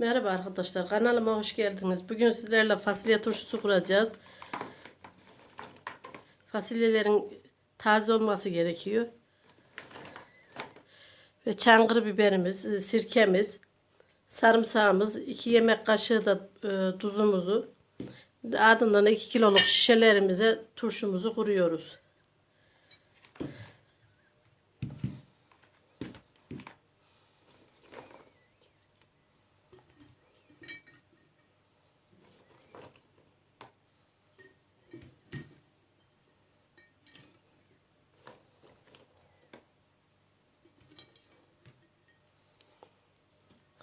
Merhaba arkadaşlar kanalıma hoş geldiniz. Bugün sizlerle fasulye turşusu kuracağız. Fasulyelerin taze olması gerekiyor. Ve çangır biberimiz, e, sirkemiz, sarımsağımız, 2 yemek kaşığı da e, tuzumuzu, ardından 2 kiloluk şişelerimize turşumuzu kuruyoruz.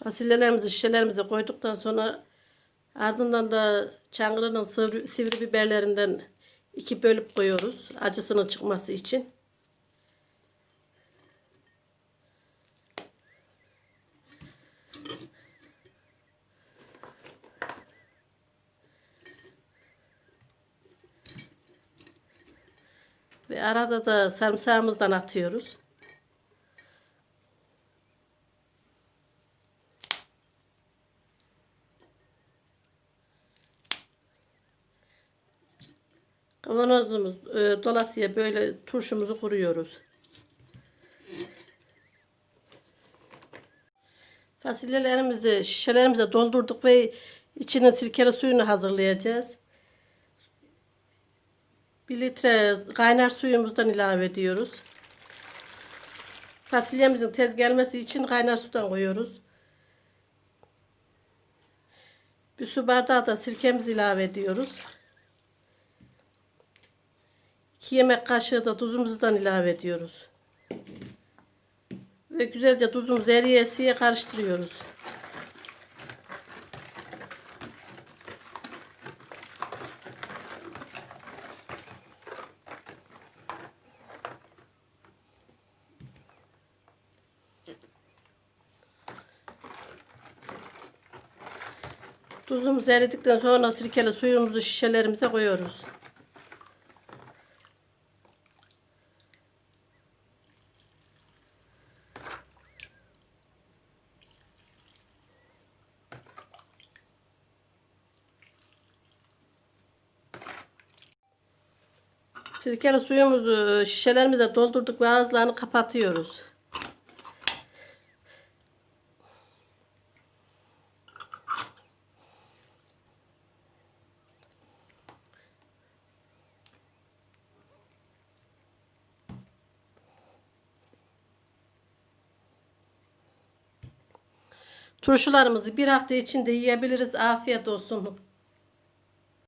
Fasulyelerimizi şişelerimize koyduktan sonra ardından da çangırının sivri, sivri biberlerinden iki bölüp koyuyoruz. Acısının çıkması için. Ve arada da sarımsağımızdan atıyoruz. Kavanozumuz e, dolasıya böyle turşumuzu kuruyoruz. Fasulyelerimizi şişelerimize doldurduk ve içine sirkeli suyunu hazırlayacağız. Bir litre kaynar suyumuzdan ilave ediyoruz. Fasulyemizin tez gelmesi için kaynar sudan koyuyoruz. Bir su bardağı da sirkemizi ilave ediyoruz. 2 yemek kaşığı da tuzumuzdan ilave ediyoruz. Ve güzelce tuzumuzu eriyesiye karıştırıyoruz. Tuzumuz eridikten sonra sirkeli suyumuzu şişelerimize koyuyoruz. Sirkeli suyumuzu şişelerimize doldurduk ve ağızlarını kapatıyoruz. Turşularımızı bir hafta içinde yiyebiliriz. Afiyet olsun.